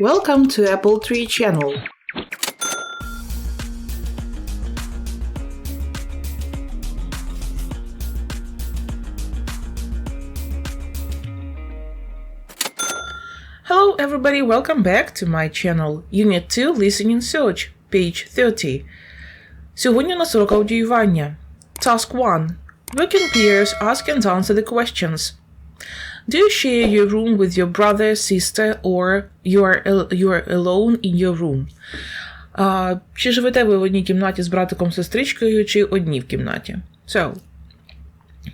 Welcome to Apple Tree channel. Hello everybody, welcome back to my channel. Unit 2 Listening Search, page 30. Сьогодні у нас урок аудіювання. Task 1. Work in pairs, ask and answer the questions. Do you share your room with your brother, sister, or you are, al- you are alone in your room? А, чи живете ви в одній кімнаті з братиком, сестричкою, чи одні в кімнаті? So,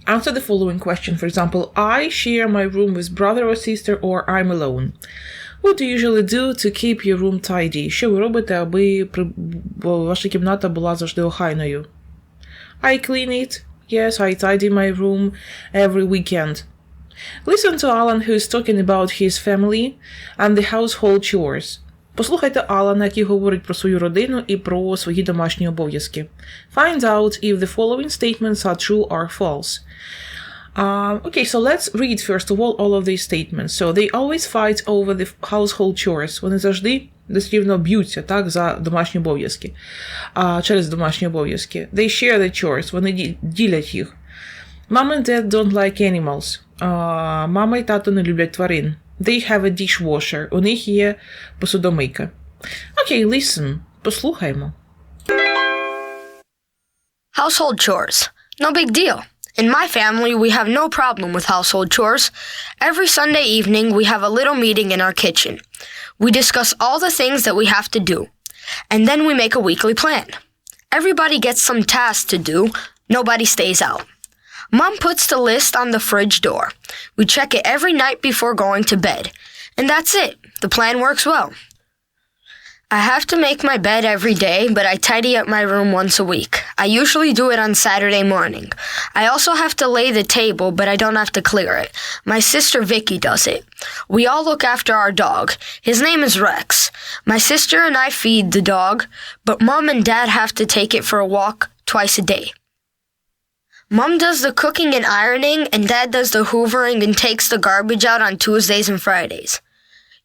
answer the following question. For example, I share my room with brother or sister, or I'm alone. What do you usually do to keep your room tidy? Що ви робите, аби при- бо ваша кімната була завжди охайною? I clean it. Yes, I tidy my room every weekend. Listen to Alan who's talking about his family and the household chores. Послухайте Алана, який говорить про свою родину і про свої домашні обов'язки. Find out if the following statements are true or false. Um, okay, so let's read first of all all of these statements. So they always fight over the household chores. Вони завжди дослівно б'ються так, за домашні обов'язки. А, через домашні обов'язки. They share the chores. Вони ді- ділять їх. Mom and dad don't like animals. А, мама і тато не люблять тварин. They have a dishwasher. У них є посудомийка. Окей, listen. Послухаймо. Household chores. No big deal. In my family, we have no problem with household chores. Every Sunday evening, we have a little meeting in our kitchen. We discuss all the things that we have to do, and then we make a weekly plan. Everybody gets some tasks to do, nobody stays out. Mom puts the list on the fridge door. We check it every night before going to bed. And that's it. The plan works well. I have to make my bed every day, but I tidy up my room once a week. I usually do it on Saturday morning. I also have to lay the table, but I don't have to clear it. My sister Vicky does it. We all look after our dog. His name is Rex. My sister and I feed the dog, but mom and dad have to take it for a walk twice a day. Mom does the cooking and ironing, and dad does the hoovering and takes the garbage out on Tuesdays and Fridays.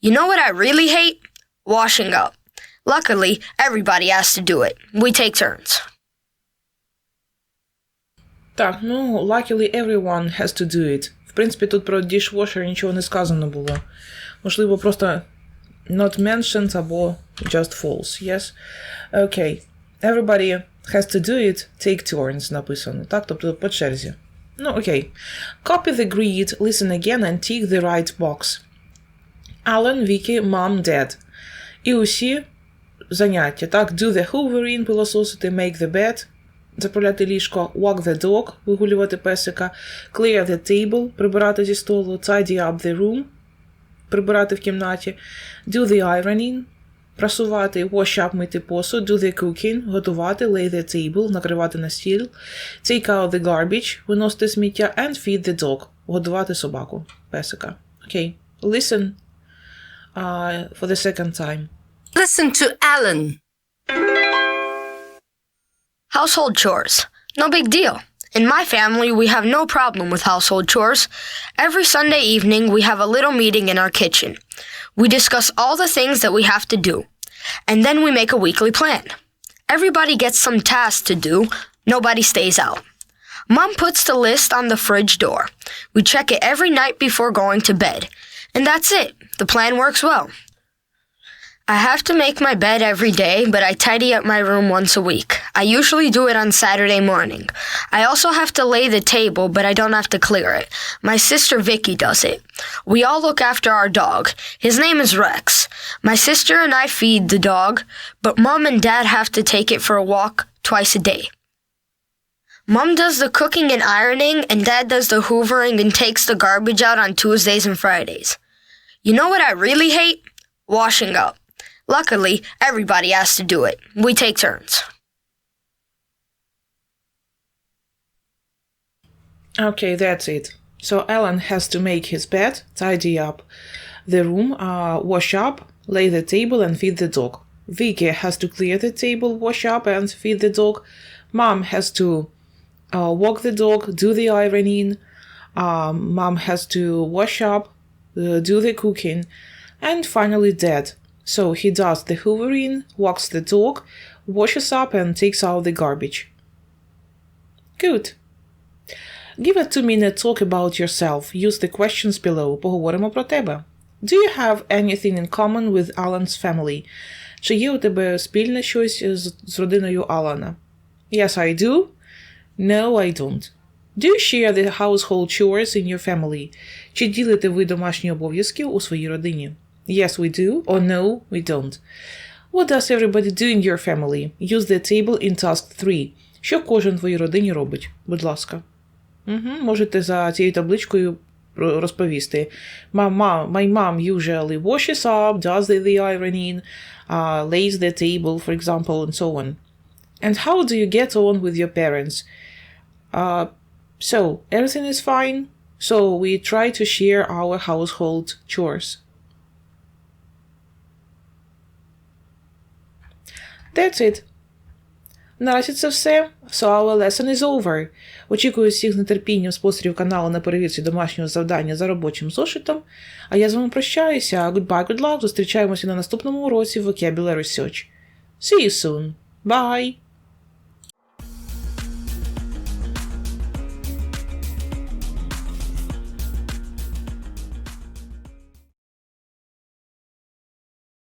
You know what I really hate? Washing up. Luckily, everybody has to do it. We take turns. Так, ну, luckily everyone has to do it. В принципі, тут про dishwasher нічого не сказано було. Можливо, просто not mentioned або just false, yes? Okay. Everybody has to do it, take turns написано, так? Тобто по черзі. Ну, окей. Copy the grid, listen again and tick the right box. Alan, Vicky, Mom, Dad. І усі заняття, так? Do the hoovering, пилососити, make the bed, заправляти ліжко, walk the dog, вигулювати песика, clear the table, прибирати зі столу, tidy up the room, прибирати в кімнаті, do the ironing, прасувати, wash up, мити посуд, do the cooking, готувати, lay the table, накривати на стіл, take out the garbage, виносити сміття, and feed the dog, годувати собаку, песика. Окей. Listen uh, for the second time. Listen to Alan. Household chores. No big deal. In my family, we have no problem with household chores. Every Sunday evening, we have a little meeting in our kitchen. We discuss all the things that we have to do, and then we make a weekly plan. Everybody gets some tasks to do, nobody stays out. Mom puts the list on the fridge door. We check it every night before going to bed. And that's it. The plan works well. I have to make my bed every day, but I tidy up my room once a week. I usually do it on Saturday morning. I also have to lay the table, but I don't have to clear it. My sister Vicky does it. We all look after our dog. His name is Rex. My sister and I feed the dog, but mom and dad have to take it for a walk twice a day. Mom does the cooking and ironing, and dad does the hoovering and takes the garbage out on Tuesdays and Fridays. You know what I really hate? Washing up. Luckily, everybody has to do it. We take turns. Okay, that's it. So Alan has to make his bed, tidy up the room, uh, wash up, lay the table, and feed the dog. Vicky has to clear the table, wash up, and feed the dog. Mom has to uh, walk the dog, do the ironing. Um, mom has to wash up, uh, do the cooking, and finally, Dad So he does the hoovering, walks the dog, washes up and takes out the garbage. Good. Give a two-minute talk about yourself. Use the questions below. Поговоримо про тебе. Do you have anything in common with Alan's family? Чи є у тебе спільне щось з, з родиною Алана? Yes, I do. No, I don't. Do you share the household chores in your family? Чи ділите ви домашні обов'язки у своїй родині? Yes, we do. Or no, we don't. What does everybody do in your family? Use the table in task 3. Що кожен в твоїй родині робить? Будь ласка. Угу, можете за цією табличкою ро- розповісти. My mom, my mom usually washes up, does the, the ironing, uh, lays the table, for example, and so on. And how do you get on with your parents? Uh, so, everything is fine. So, we try to share our household chores. That's it. Наразі це все. So our lesson is over. Очікую всіх з нетерпінням спостерів каналу на перевірці домашнього завдання за робочим зошитом. А я з вами прощаюся. Goodbye, good luck. Зустрічаємося на наступному уроці в Vocabulary Search. See you soon. Bye!